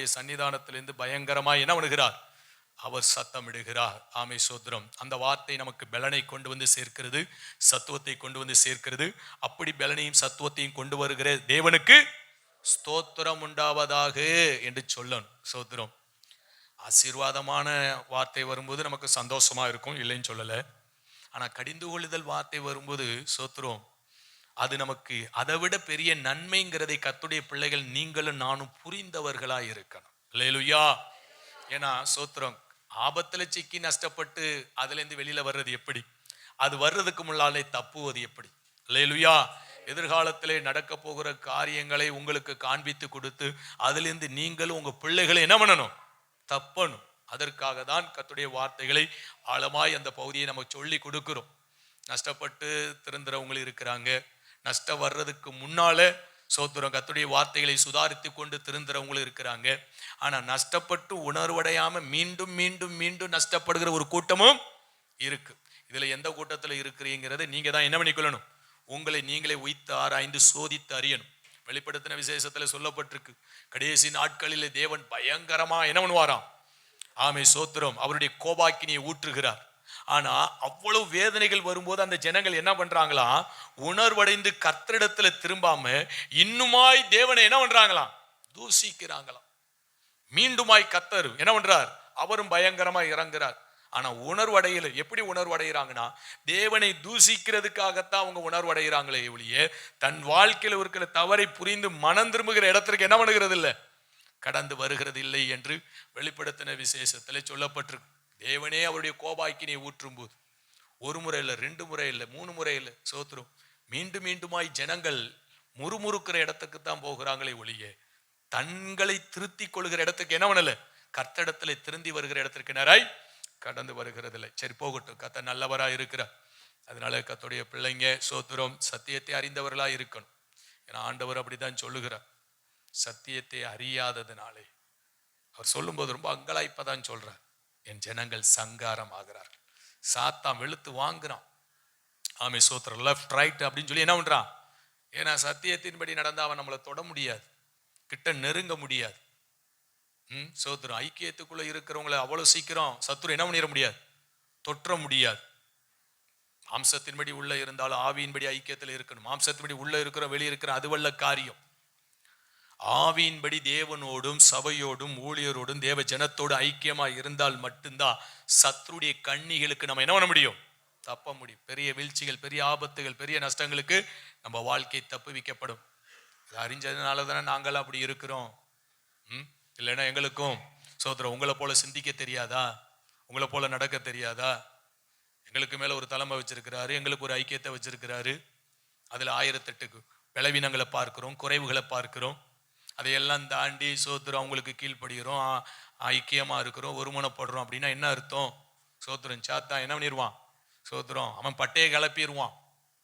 நம்முடைய சன்னிதானத்திலிருந்து பயங்கரமாய் என்ன பண்ணுகிறார் அவர் சத்தமிடுகிறார் ஆமை சோத்திரம் அந்த வார்த்தை நமக்கு பலனை கொண்டு வந்து சேர்க்கிறது சத்துவத்தை கொண்டு வந்து சேர்க்கிறது. அப்படி பலனையும் சத்துவத்தையும் கொண்டு வருகிற தேவனுக்கு ஸ்தோத்திரம் உண்டாவதாக என்று சொல்லணும். சோத்திரம் ஆசீர்வாதமான வார்த்தை வரும்போது நமக்கு சந்தோஷமா இருக்கும் இல்லைன்னு சொல்லலை. ஆனா கடிந்து கொள்ளுதல் வார்த்தை வரும்போது சோத்திரம் அது நமக்கு அதை விட பெரிய நன்மைங்கிறதை கத்துடைய பிள்ளைகள் நீங்களும் நானும் புரிந்தவர்களா இருக்கணும். இல்லையா ஏன்னா சோத்திரம் ஆபத்துல சிக்கி நஷ்டப்பட்டு அதுலேருந்து வெளியில வர்றது எப்படி? அது வர்றதுக்கு முன்னாலே தப்புவது எப்படி? இல்லையா எதிர்காலத்திலே நடக்க போகிற காரியங்களை உங்களுக்கு காண்பித்து கொடுத்து அதுலேருந்து நீங்களும் உங்க பிள்ளைகளை என்ன பண்ணணும்? தப்பணும். அதற்காக தான் கத்துடைய வார்த்தைகளை ஆழமாய் அந்த பகுதியை நம்ம சொல்லி கொடுக்கிறோம். நஷ்டப்பட்டு திருந்துறவங்களும் இருக்கிறாங்க. நஷ்டம் வர்றதுக்கு முன்னால சோத்திரம் கத்துடைய வார்த்தைகளை சுதாரித்து கொண்டு திருந்துறவங்களும் இருக்கிறாங்க. ஆனால் நஷ்டப்பட்டு உணர்வடையாம மீண்டும் மீண்டும் மீண்டும் நஷ்டப்படுகிற ஒரு கூட்டமும் இருக்கு. இதில் எந்த கூட்டத்தில் இருக்கிறீங்கிறத நீங்க தான் என்ன பண்ணிக்கொள்ளணும்? உங்களை நீங்களே உய்த்து ஆராய்ந்து சோதித்து அறியணும். வெளிப்படுத்தின விசேஷத்தில் சொல்லப்பட்டிருக்கு கடைசி நாட்களில் தேவன் பயங்கரமா என்ன பண்ணுவாராம்? ஆமை சோத்திரம் அவருடைய கோபாக்கினியை ஊற்றுகிறார். ஆனா அவ்வளவு வேதனைகள் வரும்போது அந்த ஜனங்கள் என்ன பண்றாங்களாம் உணர்வடைந்து கர்த்தரிடத்துல திரும்பாம இன்னுமாய் தேவனை என்ன பண்றாங்களாம்? தூசிக்கிறாங்களாம் மீண்டுமாய் கத்தர் என்ன பண்றார்? அவரும் பயங்கரமா இறங்குறார். ஆனா உணர்வடையல எப்படி உணர்வடைகிறாங்கன்னா தேவனை தூசிக்கிறதுக்காகத்தான் அவங்க உணர்வடைகிறாங்களே ஒழிய தன் வாழ்க்கையில இருக்கிற தவறை புரிந்து மனம் திரும்புகிற இடத்திற்கு என்ன பண்ணுகிறது இல்லை கடந்து வருகிறது இல்லை என்று வெளிப்படுத்தின விசேஷத்தில் சொல்லப்பட்டிருக்கு. தேவனே அவருடைய கோபாக்கினை ஊற்றும் போது ஒரு முறை இல்லை ரெண்டு முறை இல்லை மூணு முறை இல்லை. சோத்துரும். மீண்டும் மீண்டுமாய் ஜனங்கள் முறுமுறுக்கிற இடத்துக்கு தான் போகிறாங்களே ஒழிய தங்களை திருத்தி கொள்கிற இடத்துக்கு என்ன பண்ணல? கர்த்தடத்துல திருந்தி வருகிற இடத்திற்கு நேராய் கடந்து வருகிறதில்லை. சரி போகட்டும். கத்த நல்லவரா இருக்கிறார். அதனால கத்துடைய பிள்ளைங்க சோத்துரம் சத்தியத்தை அறிந்தவர்களா இருக்கணும். ஏன்னா ஆண்டவர் அப்படிதான் சொல்லுகிறார். சத்தியத்தை அறியாததுனாலே. அவர் சொல்லும்போது ரொம்ப அங்கலாய்ப்பதான் சொல்றார். என் ஜனங்கள் சங்காரம் ஆகிறார்கள் சாத்தான் வெளுத்து வாங்குறான். ஆமே சோத்திரம் லெஃப்ட் ரைட் அப்படின்னு சொல்லி என்ன பண்ணுறான் ஏன்னா சத்தியத்தின்படி நடந்தால் அவன் நம்மளை தொட முடியாது. கிட்ட நெருங்க முடியாது. ம் சோத்திரம் ஐக்கியத்துக்குள்ள இருக்கிறவங்கள அவ்வளோ சீக்கிரம் சத்துரு என்ன பண்ணிட முடியாது? தொற்ற முடியாது. மாம்சத்தின்படி உள்ள இருந்தாலும் ஆவியின்படி ஐக்கியத்தில் இருக்கணும். மாம்சத்தின்படி உள்ள இருக்கிற வெளியே இருக்கிற அதுவல்ல காரியம். ஆவியின்படி தேவனோடும் சபையோடும் ஊழியரோடும் தேவ ஜனத்தோடு ஐக்கியமாக இருந்தால் மட்டும்தான் சத்ருடைய கண்ணிகளுக்கு நம்ம என்ன பண்ண முடியும்? தப்ப முடியும். பெரிய வீழ்ச்சிகள் பெரிய ஆபத்துகள் பெரிய நஷ்டங்களுக்கு நம்ம வாழ்க்கை தப்பு வைக்கப்படும். அறிஞ்சதுனால தானே நாங்களாம் அப்படி இருக்கிறோம். ம்? இல்லைன்னா எங்களுக்கும். சோதரம் உங்களை போல சிந்திக்க தெரியாதா? உங்களை போல நடக்க தெரியாதா? எங்களுக்கு மேலே ஒரு தலைமை வச்சிருக்கிறாரு எங்களுக்கு ஒரு ஐக்கியத்தை வச்சிருக்கிறாரு. அதில் ஆயிரத்தெட்டுக்கு பலவீனங்களை பார்க்கிறோம் குறைவுகளை பார்க்கிறோம். அதையெல்லாம் தாண்டி சோத்திரம் அவங்களுக்கு கீழ்ப்படுகிறோம் ஐக்கியமாக இருக்கிறோம் ஒருமனப்படுறோம் அப்படின்னா என்ன அர்த்தம்? சோத்திரம் சாத்தா என்ன பண்ணிடுவான் சோத்திரம் அவன் பட்டையை கிளப்பிடுவான்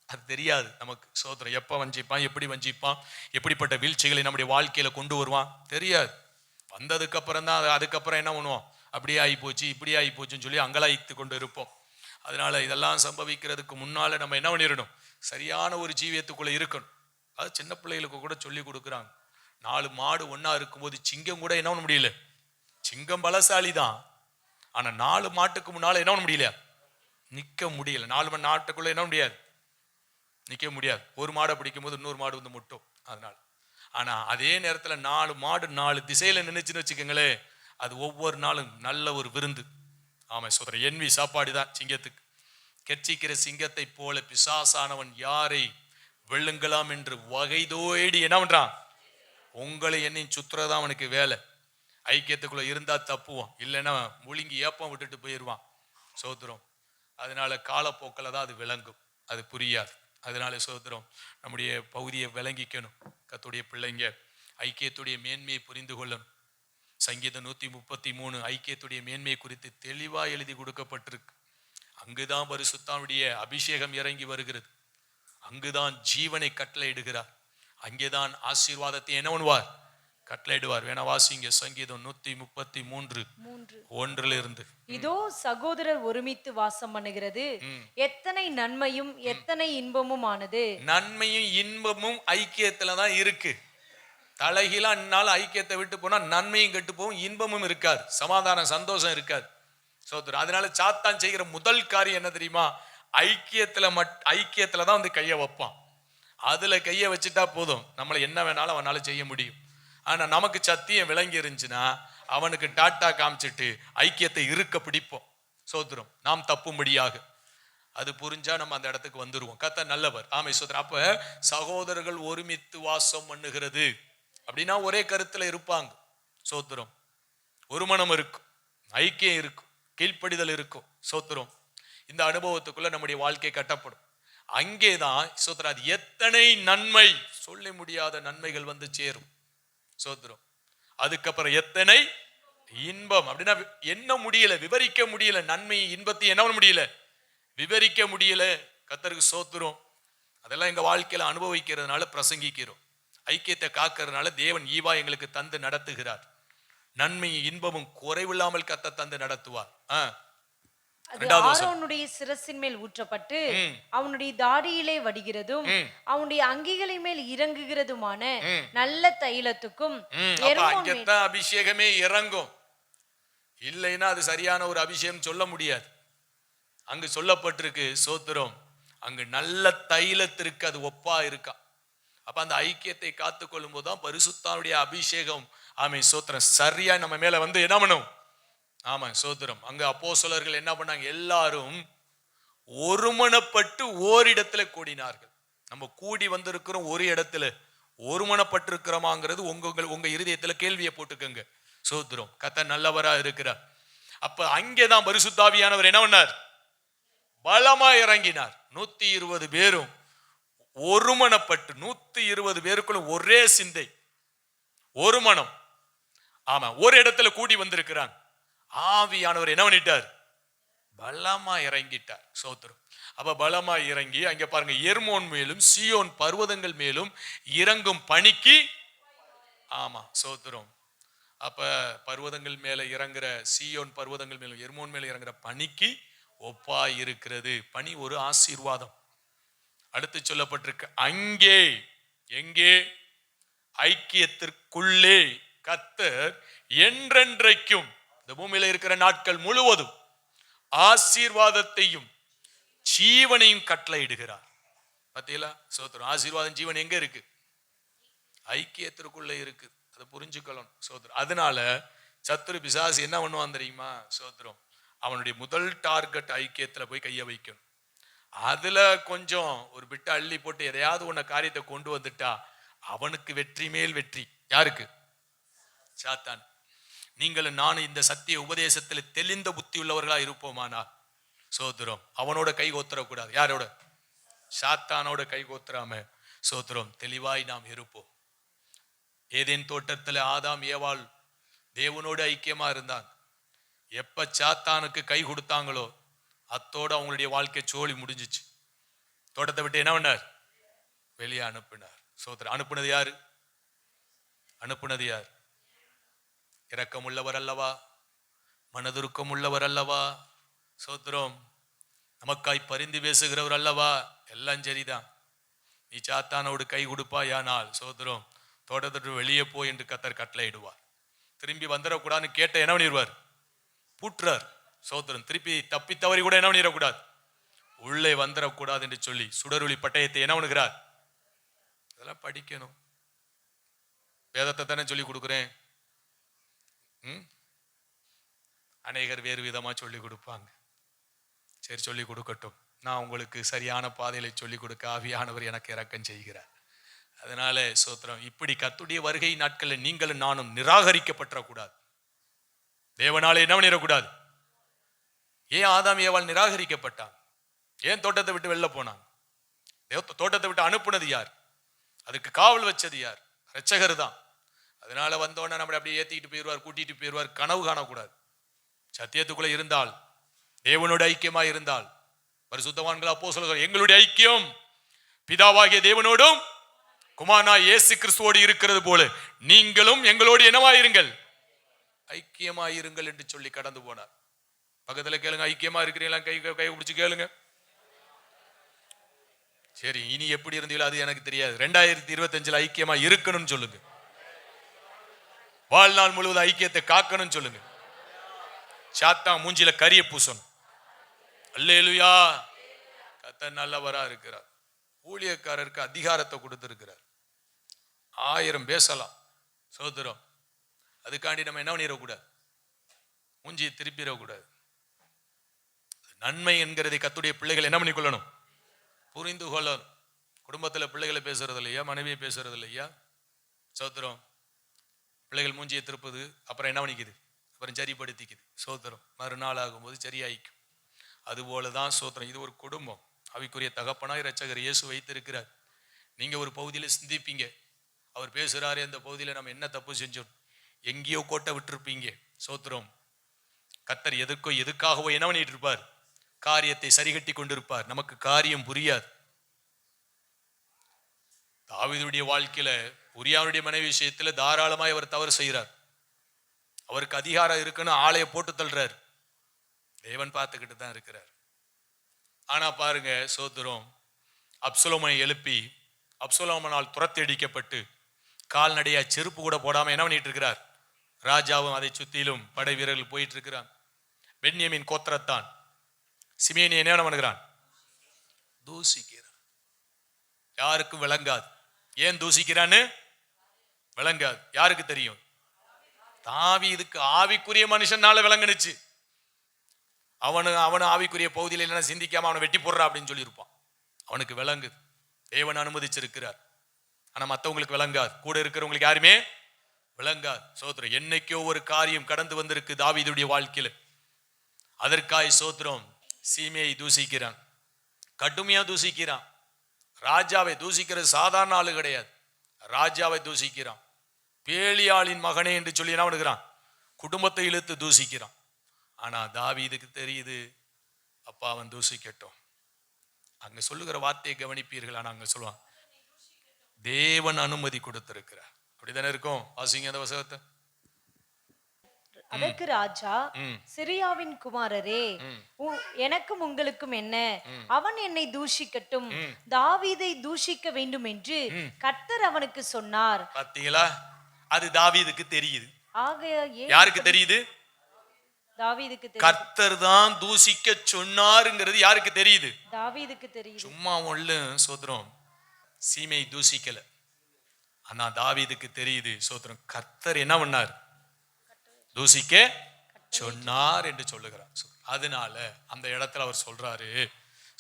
அது தெரியாது நமக்கு. சோத்திரம் எப்போ வஞ்சிப்பான் எப்படி வஞ்சிப்பான் எப்படிப்பட்ட வீழ்ச்சிகளை நம்முடைய வாழ்க்கையில் கொண்டு வருவான்? தெரியாது. வந்ததுக்கப்புறம் தான் அதுக்கப்புறம் என்ன பண்ணுவோம்? அப்படியே ஆகி போச்சு இப்படி ஆகி போச்சுன்னு சொல்லி அங்கலாய்த்து கொண்டு இருப்போம். அதனால இதெல்லாம் சம்பவிக்கிறதுக்கு முன்னால் நம்ம என்ன பண்ணிடணும்? சரியான ஒரு ஜீவியத்துக்குள்ளே இருக்கணும். அது சின்ன பிள்ளைகளுக்கு கூட சொல்லி கொடுக்குறாங்க. நாலு மாடு ஒன்றா இருக்கும்போது சிங்கம் கூட என்ன பண்ண முடியல? சிங்கம் பலசாலி தான் ஆனால் நாலு மாட்டுக்கு முன்னால் என்ன பண்ண முடியல? நிற்க முடியல. நாலு மணி நாட்டுக்குள்ளே என்ன முடியாது? நிற்க முடியாது. ஒரு மாடை பிடிக்கும் போது இன்னொரு மாடு வந்து முட்டும். அதனால். ஆனால் அதே நேரத்தில் நாலு மாடு நாலு திசையில் நினைச்சுன்னு வச்சுக்கோங்களேன் அது ஒவ்வொரு நாளும் நல்ல ஒரு விருந்து. ஆமாம் சொல்கிற என்வி சாப்பாடு தான் சிங்கத்துக்கு. கெச்சிக்கிற சிங்கத்தை போல பிசாசானவன் யாரை வெள்ளுங்கலாம் என்று வகைதோடி என்ன பண்ணுறான் உங்களை என்னையும் சுத்துறதான் அவனுக்கு வேலை. ஐக்கியத்துக்குள்ளே இருந்தால் தப்புவான் இல்லைன்னா முழுங்கி ஏப்பம் விட்டுட்டு போயிடுவான் சோத்திரம் அதனால காலப்போக்கில் தான் அது விளங்கும். அது புரியாது. அதனால சோத்திரம் நம்முடைய பகுதியை விளங்கிக்கணும். கத்துடைய பிள்ளைங்க ஐக்கியத்துடைய மேன்மையை புரிந்து கொள்ளணும். சங்கீதம் நூற்றி முப்பத்தி மூணு ஐக்கியத்துடைய மேன்மை குறித்து தெளிவாக எழுதி கொடுக்கப்பட்டிருக்கு. அங்குதான் பரிசுத்தானுடைய அபிஷேகம் இறங்கி வருகிறது. அங்குதான் ஜீவனை கட்டளையிடுகிறார். அங்கேதான் ஆசீர்வாதத்தை என்ன பண்ணுவார்? கட்டளையிடுவார். வேணா வாசிங்க சங்கீதம் நூத்தி முப்பத்தி மூன்று. ஒன்றுல இருந்து இதோ சகோதரர் ஒருமித்து வாசம் பண்ணுகிறது. எத்தனை நன்மையும் எத்தனை இன்பமும் ஆனது நன்மையும் இன்பமும் ஐக்கியத்துல தான் இருக்கு. தலைகீழா அந்நாள் ஐக்கியத்தை விட்டு போனா நன்மையும் கெட்டு போகும் இன்பமும் இருக்காது. சமாதானம் சந்தோஷம் இருக்காது. சோதரம் அதனால சாத்தான் செய்கிற முதல் காரியம் என்ன தெரியுமா? ஐக்கியத்துல மட் ஐக்கியத்துல தான் வந்து கையை வைப்பான். அதில் கையை வச்சுட்டா போதும். நம்மளை என்ன வேணாலும் அவனால் செய்ய முடியும். ஆனால் நமக்கு சத்தியம் விளங்கி இருந்துச்சுன்னா அவனுக்கு டாட்டா காமிச்சிட்டு ஐக்கியத்தை இருக்க பிடிப்போம். சோத்திரம் நாம் தப்பும்படியாக. அது புரிஞ்சா நம்ம அந்த இடத்துக்கு வந்துடுவோம் கத்த நல்லவர். ஆமை சோதரன் அப்ப சகோதரர்கள் ஒருமித்து வாசம் பண்ணுகிறது. அப்படின்னா ஒரே கருத்துல இருப்பாங்க. சோத்திரம் ஒரு மனம் இருக்கும். ஐக்கியம் இருக்கும். கீழ்ப்படிதல் இருக்கும். சோத்திரம் இந்த அனுபவத்துக்குள்ள நம்முடைய வாழ்க்கை கட்டப்படும். அங்கேதான் சோத்திரம் அது எத்தனை நன்மை சொல்ல முடியாத நன்மைகள் வந்து சேரும். சோத்ரம். அதுக்கப்புறம் எத்தனை? இன்பம். அப்படின்னா என்ன முடியல? விவரிக்க முடியல. நன்மை இன்பத்தை என்ன முடியல? விவரிக்க முடியல. கத்தருக்கு சோத்துரும் அதெல்லாம் எங்க வாழ்க்கையில அனுபவிக்கிறதுனால பிரசங்கிக்கிறோம். ஐக்கியத்தை காக்கிறதுனால தேவன் ஈவா எங்களுக்கு தந்து நடத்துகிறார். நன்மையும் இன்பமும் குறைவில்லாமல் கத்த தந்து நடத்துவார். ஆ, ஆரோனுடைய சிரசின் மேல் ஊற்றப்பட்டு. அவனுடைய தாடியிலே வடிகிறதும். அவனுடைய அங்கிகளின் மேல் இறங்குகிறதுமான. நல்ல தைலத்துக்கும் அங்கத்தான் அபிஷேகமே இறங்கும். இல்லைன்னா அது சரியான ஒரு அபிஷேகம் சொல்ல முடியாது. அங்கு சொல்லப்பட்டிருக்கு சோத்திரம். அங்கு நல்ல தைலத்திற்கு அது ஒப்பா இருக்கா. அப்ப அந்த ஐக்கியத்தை காத்துக்கொள்ளும் போதுதான் பரிசுத்தாவுடைய அபிஷேகம். ஆமை சோத்திரம் சரியா நம்ம மேல வந்து என்ன பண்ணும்? ஆமாம் சோதரம் அங்கே அப்போ அப்போஸ்தலர்கள் என்ன பண்ணாங்க? எல்லாரும் ஒருமனப்பட்டு ஓரிடத்துல கூடினார்கள். நம்ம கூடி வந்திருக்கிறோம் ஒரு இடத்துல. ஒருமனப்பட்டிருக்கிறோமாங்கிறது உங்க உங்க- உங்க இருதயத்துல கேள்வியை போட்டுக்கோங்க. சோதரம் கத்த நல்லவரா இருக்கிறார். அப்ப அங்கேதான் பரிசுத்தாவியானவர் என்ன பண்ணார்? பலமா இறங்கினார். நூத்தி இருபது பேரும் ஒருமனப்பட்டு நூத்தி இருபது பேருக்குள்ள ஒரே சிந்தை. ஒரு மனம் ஆமா ஒரு இடத்துல கூடி வந்திருக்கிறாங்க. ஆவியானவர் என்ன பண்ணிட்டார்? பலமா இறங்கிட்டார். சோத்திரம். அப்ப பலமா இறங்கி அங்க பாருங்க எர்மோன் மேலும் சியோன் பர்வதங்கள் மேலும் இறங்கும் பணிக்கு ஆமா சோத்திரம். அப்ப பர்வதங்கள் மேல இறங்குற சியோன் பர்வதங்கள் மேலும் எர்மோன் மேல இறங்குற பணிக்கு ஒப்பா இருக்கிறது. பனி ஒரு ஆசீர்வாதம். அடுத்து சொல்லப்பட்டிருக்கு அங்கே எங்கே? ஐக்கியத்திற்குள்ளே கத்தர் என்றென்றைக்கும் இந்த பூமியில இருக்கிற நாட்கள் முழுவதும் ஆசீர்வாதத்தையும் ஜீவனையும் கட்டளையிடுகிறார். பார்த்தீங்களா சோத்திரம் ஆசீர்வாதம் ஜீவன் எங்க இருக்கு? ஐக்கியத்திற்குள்ள இருக்கு. அதை புரிஞ்சுக்கணும் சோத்திரம் அதனால சத்துரு பிசாசு என்ன பண்ணுவான் தெரியுமா சோத்திரம் அவனுடைய முதல் டார்கெட் ஐக்கியத்துல போய் கையை வைக்கணும். அதுல கொஞ்சம் ஒரு பிட்டு அள்ளி போட்டு எதையாவது ஒன்ன காரியத்தை கொண்டு வந்துட்டா அவனுக்கு வெற்றி மேல் வெற்றி. யாருக்கு? சாத்தான். நீங்களும் நானும் இந்த சத்திய உபதேசத்தில் தெளிந்த புத்தி உள்ளவர்களா இருப்போமானா? சோத்திரம். அவனோட கை கோத்துறக்கூடாது யாரோட? சாத்தானோட கை கோத்துறாம சோத்திரம் தெளிவாய் நாம் இருப்போம். ஏதேன் தோட்டத்தில் ஆதாம் ஏவாள் தேவனோடு ஐக்கியமா இருந்தான். எப்ப சாத்தானுக்கு கை கொடுத்தாங்களோ அத்தோட அவங்களுடைய வாழ்க்கை சோழி முடிஞ்சிச்சு. தோட்டத்தை விட்டு என்ன பண்ணார்? வெளியே அனுப்பினார். சோத்திரம் அனுப்புனது யாரு? அனுப்புனது யார்? இரக்கம் உள்ளவர் அல்லவா மனதுருக்கம் உள்ளவர் அல்லவா சோத்திரம் நமக்காய் பரிந்து பேசுகிறவர் அல்லவா எல்லாம் சரிதான். நீ சாத்தானோடு கை கொடுப்பாயானால் சோத்திரம் தோட்டத்திட்டு வெளியே போ என்று கத்தர் கட்டளையிடுவார். திரும்பி வந்துடக்கூடாதுன்னு கேட்ட என்ன பண்ணிடுவார்? பூட்டுறார். சோத்திரம் திருப்பி தப்பி தவறி கூட என்ன பண்ணிடக்கூடாது? உள்ளே வந்துடக்கூடாது என்று சொல்லி சுடருளி பட்டயத்தை என்ன பண்ணுகிறார்? இதெல்லாம் படிக்கணும். வேதத்தை தானே சொல்லி கொடுக்குறேன். அநேகர் வேறு விதமாக சொல்லிக் கொடுப்பாங்க. சரி சொல்லி கொடுக்கட்டும். நான் உங்களுக்கு சரியான பாதையில சொல்லிக் கொடுக்க ஆவியானவர் எனக்கு இறக்கம் செய்கிறார். அதனால சோத்திரம் இப்படி கத்துடைய வருகை நாட்களில் நீங்களும் நானும் நிராகரிக்கப்பட்டக்கூடாது தேவனாலே என்ன பண்ணிடக்கூடாது? ஏன் ஆதாம் ஏவாள் நிராகரிக்கப்பட்டான்? ஏன் தோட்டத்தை விட்டு வெளில போனான்? தோட்டத்தை விட்டு அனுப்புனது யார்? அதுக்கு காவல் வச்சது யார்? ரட்சகர் தான். அதனால வந்தோடனே நம்மளை அப்படியே ஏற்றிட்டு போயிடுவார் கூட்டிகிட்டு போயிடுவார். கனவு காணக்கூடாது. சத்தியத்துக்குள்ளே இருந்தால் தேவனோட ஐக்கியமாக இருந்தால் பரிசுத்தவான்கள் அப்போ சொல்ல எங்களுடைய ஐக்கியம். பிதாவாகிய தேவனோடும் குமாரனா இயேசு கிறிஸ்துவோடு இருக்கிறது போல நீங்களும் எங்களோடு என்னவாயிருங்கள் ஐக்கியமாயிருங்கள் என்று சொல்லி கடந்து போனார். பக்கத்தில் கேளுங்க ஐக்கியமா இருக்கிறீங்களா? கை கை- பிடிச்சி கேளுங்க. சரி இனி எப்படி இருந்தீங்களோ அது எனக்கு தெரியாது. ரெண்டாயிரத்தி இருபத்தஞ்சில் ஐக்கியமா இருக்கணும்னு சொல்லுங்க. வாழ்நாள் முழுவதும் ஐக்கியத்தை காக்கணும்னு சொல்லுங்க. சாத்தா மூஞ்சில கரிய பூசணும். அல்லேலுயா. கத்த நல்லவரா இருக்கிறார். ஊழியக்காரருக்கு அதிகாரத்தை கொடுத்துருக்கிறார். ஆயிரம் பேசலாம் சோதரம் அதுக்காண்டி நம்ம என்ன பண்ணிடக்கூடாது? மூஞ்சியை திருப்பிடக்கூடாது. நன்மை என்கிறதை கத்துடைய பிள்ளைகள் என்ன பண்ணிக்கொள்ளணும்? புரிந்து கொள்ளணும். குடும்பத்தில் பிள்ளைகளை பேசுறது இல்லையா மனைவியை பேசுறது இல்லையா சோத்திரம். பிள்ளைகள் மூஞ்சியை திருப்புது அப்புறம் என்ன பண்ணிக்குது? அப்புறம் சரிப்படுத்திக்குது. சோத்திரம். மறுநாள் ஆகும்போது சரியாயிக்கும். அதுபோல தான் சோத்திரம். இது ஒரு குடும்பம். அவைக்குரிய தகப்பனாய் ரச்சகர் இயேசு வைத்திருக்கிறார். நீங்கள் ஒரு பகுதியில் சிந்திப்பீங்க. அவர் பேசுறாரு அந்த பகுதியில் நம்ம என்ன தப்பு செஞ்சோம்? எங்கேயோ கோட்டை விட்டுருப்பீங்க. சோத்திரம். கத்தர் எதுக்கோ எதுக்காகவோ என்ன பண்ணிட்டு இருப்பார்? காரியத்தை சரிகட்டி கொண்டிருப்பார். நமக்கு காரியம் புரியாது. தாவீதுடைய வாழ்க்கையில உரியாவுடைய மனைவி விஷயத்துல தாராளமாய் அவர் தவறு செய்கிறார் அவருக்கு அதிகாரம் இருக்குன்னு ஆலையை போட்டு தள்ளுறார். தேவன் பார்த்துக்கிட்டு தான் இருக்கிறார். ஆனா பாருங்க சோதரம் அப்சுலோமனை எழுப்பி அப்சுலோமனால் துரத்தடிக்கப்பட்டு கால்நடையா செருப்பு கூட போடாம என்ன பண்ணிட்டு இருக்கிறார்? ராஜாவும் அதை சுத்திலும் படை வீரர்கள் போயிட்டு இருக்கிறான் பென்யமின் கோத்திரத்தான். சிமேனி என்ன பண்ணுகிறான்? தூசிக்கிறான். யாருக்கும் விளங்காது. ஏன் தூசிக்கிறான்னு? விளங்காது. யாருக்கு தெரியும்? தாவி இதுக்கு ஆவிக்குரிய மனுஷனால விளங்குனுச்சு. அவனு அவனு ஆவிக்குரிய பகுதியில் இல்லைன்னா சிந்திக்காம அவனை வெட்டி போடுறா அப்படின்னு சொல்லியிருப்பான். அவனுக்கு விளங்குது. தேவன் அனுமதிச்சிருக்கிறார். ஆனால் மற்றவங்களுக்கு விளங்காது. கூட இருக்கிறவங்களுக்கு யாருமே விளங்காது. சோத்திரம் என்னைக்கோ ஒரு காரியம் கடந்து வந்திருக்கு தாவிதுடைய வாழ்க்கையில். அதற்காய் சோத்திரம் சீமையை தூசிக்கிறான். கடுமையாக தூசிக்கிறான். ராஜாவை தூசிக்கிறது சாதாரண ஆளு கிடையாது. ராஜாவை தூசிக்கிறான். பேலியாளின் மகனே என்று சொல்லி என்ன பண்ணுகிறான்? குடும்பத்தை இழுத்து தூசிக்கிறான். ஆனால் தாவி இதுக்கு தெரியுது அப்பா அவன் தூசிக்கட்டும். அங்கே சொல்லுகிற வார்த்தையை கவனிப்பீர்கள்? ஆனால் அங்கே சொல்லுவான். தேவன் அனுமதி கொடுத்திருக்கிறார். அப்படிதானே இருக்கும்? வாசிங்க அந்த வசகத்தை அதற்கு ராஜா. சிரியாவின் குமாரரே எனக்கும் உங்களுக்கும் என்ன? அவன் என்னை தூஷிக்கட்டும். தாவீதை தூஷிக்க வேண்டும் என்று கர்த்தர் அவனுக்கு சொன்னார். பாத்தீங்களா? அது தாவீதுக்கு தெரியுது. யாருக்கு தெரியுது? கர்த்தர் தான் தூசிக்க சொன்னாருங்கிறது யாருக்கு தெரியுது? தாவீதுக்கு தெரியும் சும்மா ஒண்ணு சோத்திரம் சீமை தூசிக்கல ஆனா தாவீதுக்கு தெரியுது சோத்திரம் கர்த்தர் என்ன பண்ணார்? தூசிக்க சொன்னார் என்று சொல்லுகிறார். அதனால அந்த இடத்துல அவர் சொல்றாரு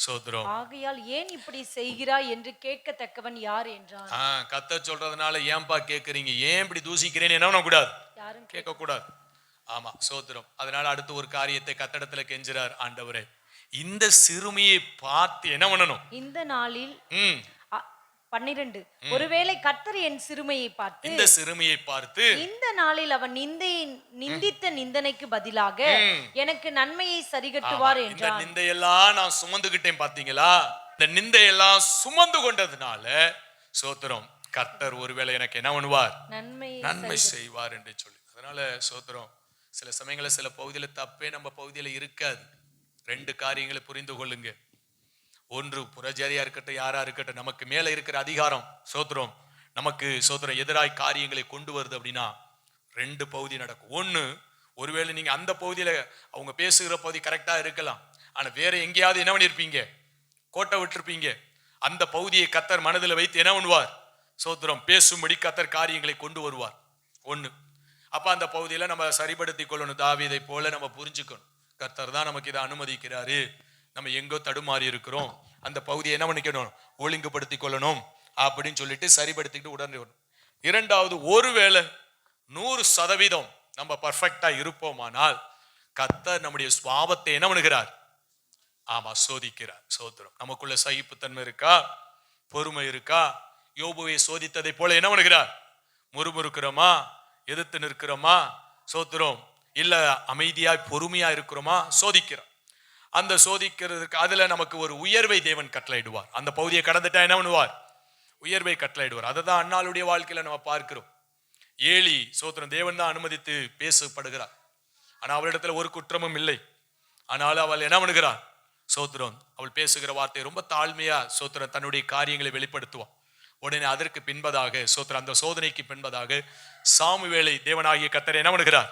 சோத்திரம் ஆகையால் ஏன் இப்படி செய்கிறாய் என்று கேட்கத்தக்கவன் யார் என்றான். ஆ கர்த்தர் சொல்றதுனால ஏன்பா கேக்குறீங்க? ஏன் இப்படி தூசிக்கிறேன்னு என்ன பண்ணக்கூடாது? யாரும் கேட்க கூடாது ஆமா சோத்திரம் அதனால அடுத்து ஒரு காரியத்தை கத்தடத்துல கெஞ்சுறார் ஆண்டவரே. இந்த சிறுமியை பார்த்து என்ன பண்ணணும்? இந்த நாளில் பன்னிரண்டு. ஒருவேளை கர்த்தர் என் சிறுமையை பார்த்து இந்த சிறுமியை பார்த்து இந்த நாளில் அவன் நிந்தை நிந்தித்த நிந்தனைக்கு பதிலாக எனக்கு நன்மையை சரிகட்டுவார் என்றான். நிந்தையெல்லாம் நான் சுமந்துகிட்டேன் பாத்தீங்களா இந்த நிந்தையெல்லாம் சுமந்து கொண்டதுனால சோத்திரம் கர்த்தர் ஒருவேளை எனக்கு என்ன பண்ணுவார்? நன்மையை நன்மை செய்வார் என்று சொல்லி. அதனால சோத்திரம் சில சமயங்கள்ல சில பகுதியில தப்பே நம்ம பகுதியில இருக்காது. ரெண்டு காரியங்களை புரிந்து கொள்ளுங்க. ஒன்று புரஜரியா இருக்கட்டும் யாரா இருக்கட்டும் நமக்கு மேல இருக்கிற அதிகாரம் சோத்திரம் நமக்கு சோத்திரம் எதிராய் காரியங்களை கொண்டு வருது அப்படின்னா ரெண்டு பகுதி நடக்கும். ஒன்று ஒருவேளை நீங்க அந்த பகுதியில அவங்க பேசுகிற பகுதி கரெக்டா இருக்கலாம். ஆனா வேற எங்கேயாவது என்ன பண்ணிருப்பீங்க? கோட்டை விட்டுருப்பீங்க. அந்த பகுதியை கத்தர் மனதில் வைத்து என்ன பண்ணுவார்? சோத்திரம் பேசும்படி கத்தர் காரியங்களை கொண்டு வருவார். ஒன்று அப்போ அந்த பகுதியில் நம்ம சரிப்படுத்தி கொள்ளணும். தாவீதை போல நம்ம புரிஞ்சுக்கணும். கர்த்தர் தான் நமக்கு இதை அனுமதிக்கிறாரு. நம்ம எங்கோ தடுமாறி இருக்கிறோம். அந்த பகுதியை என்ன பண்ணிக்கணும்? ஒழுங்குபடுத்தி கொள்ளணும் அப்படின்னு சொல்லிட்டு சரிப்படுத்திக்கிட்டு உடனே வரணும். இரண்டாவது ஒருவேளை நூறு சதவீதம் நம்ம பர்ஃபெக்டா இருப்போமானால் கத்தர் நம்முடைய சுவாபத்தை என்ன பண்ணுகிறார்? ஆமா சோதிக்கிறார். சோத்திரம். நமக்குள்ள சகிப்புத்தன்மை இருக்கா? பொறுமை இருக்கா? யோபுவை சோதித்ததை போல என்ன பண்ணுகிறார்? முறுமுறுக்கிறோமா? எதிர்த்து நிற்கிறோமா? சோத்திரம். இல்ல அமைதியாய் பொறுமையா இருக்கிறோமா? சோதிக்கிறோம் அந்த சோதிக்கிறதுக்கு அதில் நமக்கு ஒரு உயர்வை தேவன் கட்டளையிடுவார். அந்த பகுதியை கடந்துட்டா என்ன பண்ணுவார்? உயர்வை கட்டளையிடுவார். அதை தான் அண்ணாளுடைய வாழ்க்கையில் நம்ம பார்க்கிறோம். ஏழி சோத்திரம் தேவன் தான் அனுமதித்து பேசப்படுகிறார். ஆனால் அவளிடத்துல ஒரு குற்றமும் இல்லை. ஆனால் அவள் என்ன பண்ணுகிறாள்? சோத்திரம் அவள் பேசுகிற வார்த்தை ரொம்ப தாழ்மையா சோத்திரம் தன்னுடைய காரியங்களை வெளிப்படுத்துவான். உடனே அதற்கு பின்பதாக சோத்திரம் அந்த சோதனைக்கு பின்பதாக சாமுவேலை தேவனாகிய கத்தரை என்ன பண்ணுகிறார்?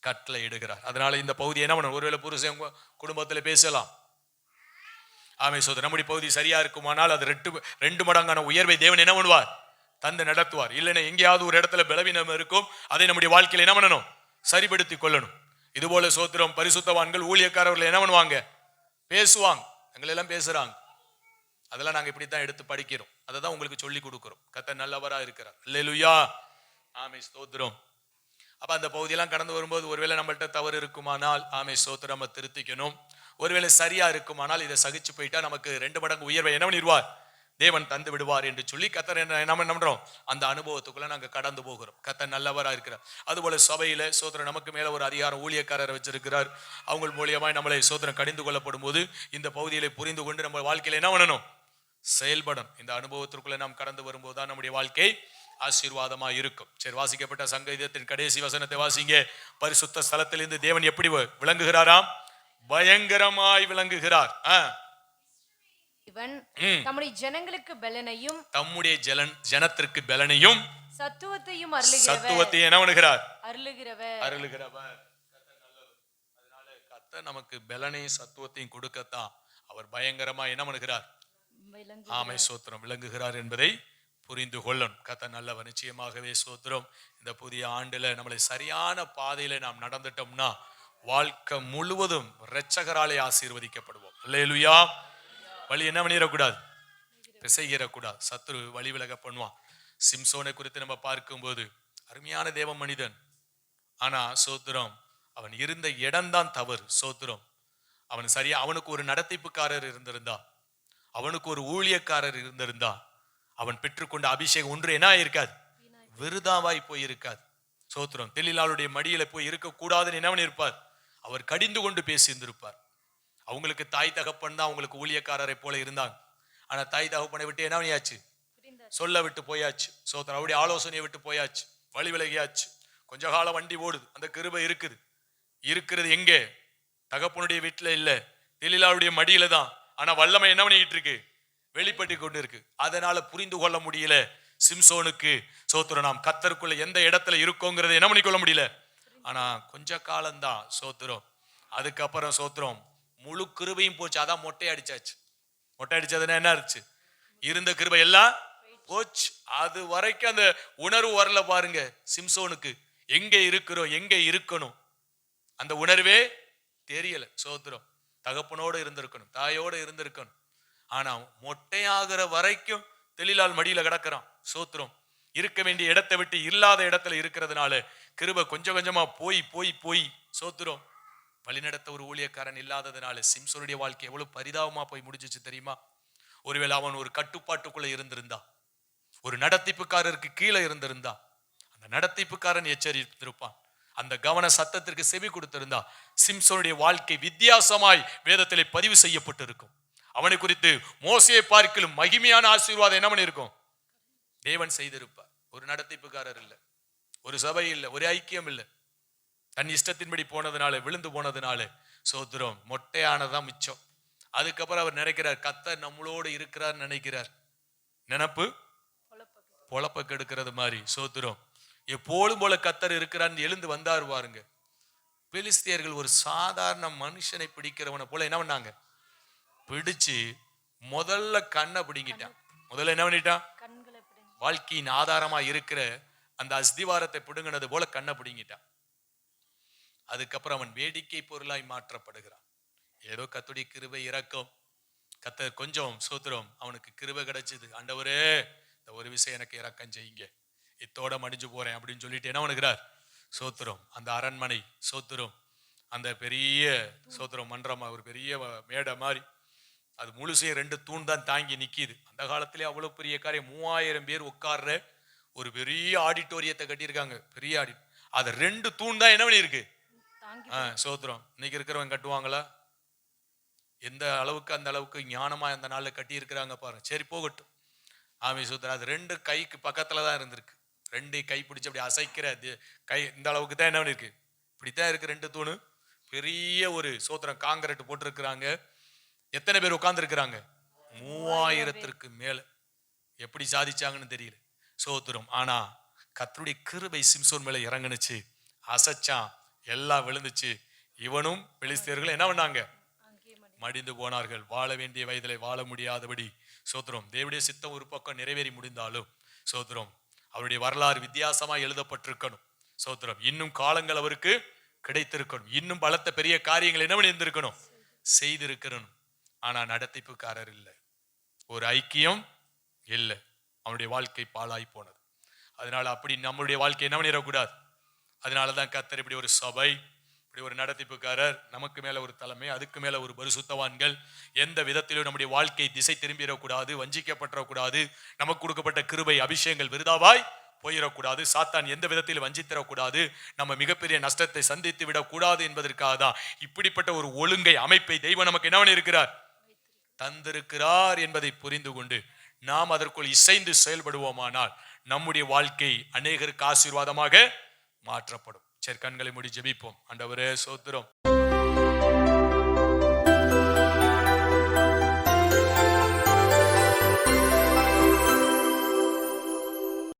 கட்டளை இடுகிறார். அதனால இந்த பகுதி என்ன பண்ணணும்? ஒருவேளை புருஷன் குடும்பத்தில் பேசலாம். ஆமே சோதர் நம்முடைய பகுதி சரியா இருக்குமானால் அது ரெண்டு ரெண்டு மடங்கான உயர்வை தேவன் என்ன பண்ணுவார்? தந்து நடத்துவார். இல்லைன்னா எங்கேயாவது ஒரு இடத்துல பலவீனம் இருக்கும். அதை நம்முடைய வாழ்க்கையில் என்ன பண்ணணும்? சரிப்படுத்தி கொள்ளணும். இதுபோல சோத்திரம் பரிசுத்தவான்கள் ஊழியக்காரர்கள் என்ன பண்ணுவாங்க? பேசுவாங்க. எங்களை எல்லாம் பேசுறாங்க. அதெல்லாம் நாங்கள் இப்படி தான் எடுத்து படிக்கிறோம். அதை தான் உங்களுக்கு சொல்லி கொடுக்குறோம். கத்த நல்லவராக இருக்கிறார். இல்லையா ஆமை ஸ்தோத்திரம் அப்ப அந்த பகுதியெல்லாம் கடந்து வரும்போது ஒருவேளை நம்மள்கிட்ட தவறு இருக்குமானால் ஆமை ஸ்தோத்திரம் நம்ம திருத்திக்கணும். ஒருவேளை சரியா இருக்குமானால் இதை சகிச்சு போயிட்டா நமக்கு ரெண்டு மடங்கு உயர்வை என்ன பண்ணிடுவார்? தேவன் தந்து விடுவார் என்று சொல்லி கத்தர் என்ன நம்ம என்ன பண்றோம்? அந்த அனுபவத்துக்குள்ள நாங்கள் கடந்து போகிறோம். கத்தர் நல்லவராக இருக்கிறார். அதுபோல சபையில சோதரன் நமக்கு மேல ஒரு அதிகாரம் ஊழியக்காரர் வச்சிருக்கிறார். அவங்க மூலியமாய் நம்மளை சோதரன் கடிந்து கொள்ளப்படும் போது இந்த பகுதியில புரிந்து கொண்டு நம்ம வாழ்க்கையில என்ன பண்ணணும்? செயல்படும் இந்த அனுபவத்திற்குள்ள நாம் கடந்து வரும்போது தான் நம்முடைய வாழ்க்கை ஆசீர்வாதமா இருக்கும். சரி வாசிக்கப்பட்ட சங்கீதத்தின் கடைசி வசனத்தை வாசிங்க. பரிசுத்த ஸ்தலத்திலிருந்து தேவன் எப்படி விளங்குகிறாராம்? பயங்கரமாய் விளங்குகிறார். இவன். தம்முடைய ஜனங்களுக்கு பலனையும் தம்முடைய ஜலன் ஜனத்திற்கு பலனையும் சத்துவத்தையும் அருளுகிறவர். சத்துவத்தை என்ன பண்ணுகிறார்? அருளுகிறவர். அருளுகிறவர். அதனால கர்த்தர் நமக்கு பலனையும் சத்துவத்தையும் கொடுக்கத்தான். அவர் பயங்கரமா என்ன பண்ணுகிறார்? ஆமை சோத்திரம் விளங்குகிறார் என்பதை புரிந்து கொள்ளணும் கத்த நல்லவர் நிச்சயமாகவே சோத்திரம் இந்த புதிய ஆண்டில் நம்மளை சரியான பாதையில் நாம் நடந்துட்டோம்னா வாழ்க்கை முழுவதும் இரட்சகராலே ஆசீர்வதிக்கப்படுவோம். அல்லேலுயா. வழி என்ன பண்ணிடக்கூடாது? பிசைகிறக்கூடாது. சத்ரு வழி விலக பண்ணுவான். சிம்சோனை குறித்து நம்ம பார்க்கும்போது அருமையான தேவ மனிதன். ஆனா சோத்திரம் அவன் இருந்த இடம்தான் தவறு. சோத்திரம் அவன் சரியா அவனுக்கு ஒரு நடத்திப்புக்காரர் இருந்திருந்தா அவனுக்கு ஒரு ஊழியக்காரர் இருந்திருந்தா அவன் பெற்றுக்கொண்ட அபிஷேகம் ஒன்று என்ன இருக்காது விருதாவாய் போய் இருக்காது சோத்திரம் தெளிலாளுடைய மடியில போய் இருக்கக்கூடாதுன்னு என்னவன் இருப்பார் அவர் கடிந்து கொண்டு பேசியிருந்திருப்பார். அவங்களுக்கு தாய் தகப்பன் தான் அவங்களுக்கு ஊழியக்காரரை போல இருந்தாங்க. ஆனா தாய் தகப்பனை விட்டு என்ன பண்ணியாச்சு? சொல்ல விட்டு போயாச்சு. சோத்திரம் அவருடைய ஆலோசனையை விட்டு போயாச்சு. வழி விலகியாச்சு. கொஞ்ச காலம் வண்டி ஓடுது. அந்த கிருபை இருக்குது. இருக்கிறது எங்கே? தகப்பனுடைய வீட்டுல இல்லை. தெளிலாளுடைய மடியில தான். ஆனா வல்லமை என்ன பண்ணிக்கிட்டு இருக்கு? வெளிப்பட்டு கொண்டு இருக்கு அதனால புரிந்து கொள்ள முடியல. சிம்சோனுக்கு சோத்திரம் நாம் கத்தருக்குள்ள எந்த இடத்துல இருக்கோங்கிறத என்ன பண்ணிக்கொள்ள முடியல? ஆனா கொஞ்ச காலம்தான் சோத்திரம் அதுக்கப்புறம் சோத்திரம் முழு கிருபையும் போச்சு. அதான் மொட்டை அடிச்சாச்சு. மொட்டை அடிச்சதுன்னா என்ன ஆச்சு? இருந்த கிருபை எல்லாம் போச்சு. அது வரைக்கும் அந்த உணர்வு வரல பாருங்க சிம்சோனுக்கு. எங்க இருக்கிறோம் எங்க இருக்கணும்? அந்த உணர்வே தெரியல சோத்திரம் தகப்பனோட இருந்திருக்கணும் தாயோடு இருந்திருக்கணும். ஆனா மொட்டையாகிற வரைக்கும் தெளிலால் மடியில கிடக்கிறான் சோத்திரம். இருக்க வேண்டிய இடத்தை விட்டு இல்லாத இடத்துல இருக்கிறதுனால கிருப கொஞ்சம் கொஞ்சமா போய் போய் போய் சோத்திரம். வழிநடத்த ஒரு ஊழியக்காரன் இல்லாததுனால சிம்சனுடைய வாழ்க்கை எவ்வளவு பரிதாபமா போய் முடிஞ்சிச்சு தெரியுமா? ஒருவேளை அவன் ஒரு கட்டுப்பாட்டுக்குள்ள இருந்திருந்தா ஒரு நடத்திப்புக்காரருக்கு கீழே இருந்திருந்தா அந்த நடத்திப்புக்காரன் எச்சரித்திருப்பான். அந்த கவன சத்தத்திற்கு செவி கொடுத்திருந்தா சிம்சோனுடைய வாழ்க்கை வித்தியாசமாய் வேதத்திலே பதிவு செய்யப்பட்டிருக்கும். அவனை குறித்து மோசையை பார்க்கலும் மகிமையான ஆசீர்வாதம் என்ன பண்ணியிருக்கும்? தேவன் செய்திருப்பார். ஒரு நடத்திப்புக்காரர் இல்லை. ஒரு சபை இல்லை. ஒரு ஐக்கியம் இல்லை. தன் இஷ்டத்தின்படி போனதுனால விழுந்து போனதுனால சோத்திரம் மொட்டையானதான் மிச்சம். அதுக்கப்புறம் அவர் நினைக்கிறார் கத்தர் நம்மளோடு இருக்கிறார் நினைக்கிறார். நினப்பு? பொழப்ப கெடுக்கிறது மாதிரி சோத்திரம். எப்போதும் போல கத்தர் இருக்கிறான்னு எழுந்து வந்தார் பாருங்க. பெலிஸ்தியர்கள் ஒரு சாதாரண மனுஷனை பிடிக்கிறவனை போல என்ன பண்ணாங்க? பிடிச்சு முதல்ல கண்ணை பிடுங்கிட்டான். முதல்ல என்ன பண்ணிட்டான்? வாழ்க்கையின் ஆதாரமா இருக்கிற அந்த அஸ்திவாரத்தை பிடுங்கினது போல கண்ணை பிடுங்கிட்டான். அதுக்கப்புறம் அவன் வேடிக்கை பொருளாய் மாற்றப்படுகிறான். ஏதோ கத்துடைய கிருபை இறக்கம். கத்த கொஞ்சம் சோத்திரம் அவனுக்கு கிருபை கிடைச்சது. ஆண்டவரே இந்த ஒரு விஷயம் எனக்கு இறக்கம் செய்யுங்க. இத்தோட மடிஞ்சு போறேன் அப்படின்னு சொல்லிட்டு என்ன பண்ணுகிறார்? சோத்திரம் அந்த அரண்மனை சோத்திரம் அந்த பெரிய சோத்திரம் மன்றமா ஒரு பெரிய மேடை மாதிரி அது முழுசையும் ரெண்டு தூண் தான் தாங்கி நிக்கிது. அந்த காலத்திலே அவ்வளவு பெரிய காரியம். மூவாயிரம் பேர் உட்கார்ற ஒரு பெரிய ஆடிட்டோரியத்தை கட்டியிருக்காங்க. பெரிய ஆடி அது ரெண்டு தூண் தான் என்ன பண்ணியிருக்கு? ஆ சோத்திரம். இன்னைக்கு இருக்கிறவங்க கட்டுவாங்களா? எந்த அளவுக்கு அந்த அளவுக்கு ஞானமா அந்த நாள்ல கட்டி இருக்கிறாங்க பாருங்க. சரி போகட்டும். ஆமை சோத்திரம் அது ரெண்டு கைக்கு பக்கத்துல தான் இருந்திருக்கு. ரெண்டு கை பிடிச்சு அப்படி அசைக்கிற கை இந்த அளவுக்கு தான் என்ன இருக்கு இப்படித்தான் இருக்கு ரெண்டு தூணு. பெரிய ஒரு சோத்திரம் காங்கிரட் போட்டிருக்கிறாங்க. எத்தனை பேர் உட்கார்ந்துருக்கிறாங்க? மூவாயிரத்திற்கு மேல. எப்படி சாதிச்சாங்கன்னு தெரியல. சோத்திரம். ஆனா கத்தருடைய கிருபை சிம்சோன் மேல இறங்குனுச்சு. அசைச்சான். எல்லாம் விழுந்துச்சு. இவனும் பெலிஸ்தியர்கள் என்ன பண்ணாங்க? மடிந்து போனார்கள். வாழ வேண்டிய வயதிலே வாழ முடியாதபடி. சோத்திரம். தேவடைய சித்தம் ஒரு பக்கம் நிறைவேறி முடிந்தாலும் சோத்திரம் அவருடைய வரலாறு வித்தியாசமா எழுதப்பட்டிருக்கணும். சோத்திரம். இன்னும் காலங்கள் அவருக்கு கிடைத்திருக்கணும். இன்னும் பலத்த பெரிய காரியங்கள் என்ன பண்ணியிருந்திருக்கணும்? செய்திருக்கணும் ஆனா நடத்திப்புக்காரர் இல்லை. ஒரு ஐக்கியம் இல்லை. அவனுடைய வாழ்க்கை பாழாய் போனது. அதனால அப்படி நம்மளுடைய வாழ்க்கை என்ன பண்ணிடக்கூடாது? அதனால தான் கத்தர் இப்படி ஒரு சபை இப்படி ஒரு நடத்திப்புக்காரர் நமக்கு மேல ஒரு தலைமை அதுக்கு மேல ஒரு பரிசுத்தவான்கள் எந்த விதத்திலும் நம்முடைய வாழ்க்கை திசை திரும்பிடக்கூடாது வஞ்சிக்கப்பட்டுறக்கூடாது நமக்கு கொடுக்கப்பட்ட கிருபை அபிஷேகங்கள் விருதாவாய் போயிடக்கூடாது சாத்தான் எந்த விதத்திலும் வஞ்சித்திடக்கூடாது நம்ம மிகப்பெரிய நஷ்டத்தை சந்தித்து விடக்கூடாது என்பதற்காக தான் இப்படிப்பட்ட ஒரு ஒழுங்கை அமைப்பை தெய்வம் நமக்கு என்ன இருக்கிறார் தந்திருக்கிறார் என்பதை புரிந்து கொண்டு நாம் அதற்குள் இசைந்து செயல்படுவோமானால் நம்முடைய வாழ்க்கை அநேகருக்கு ஆசீர்வாதமாக மாற்றப்படும். சரி கண்களை மூடி ஜெபிப்போம். ஆண்டவரே சோத்திரம்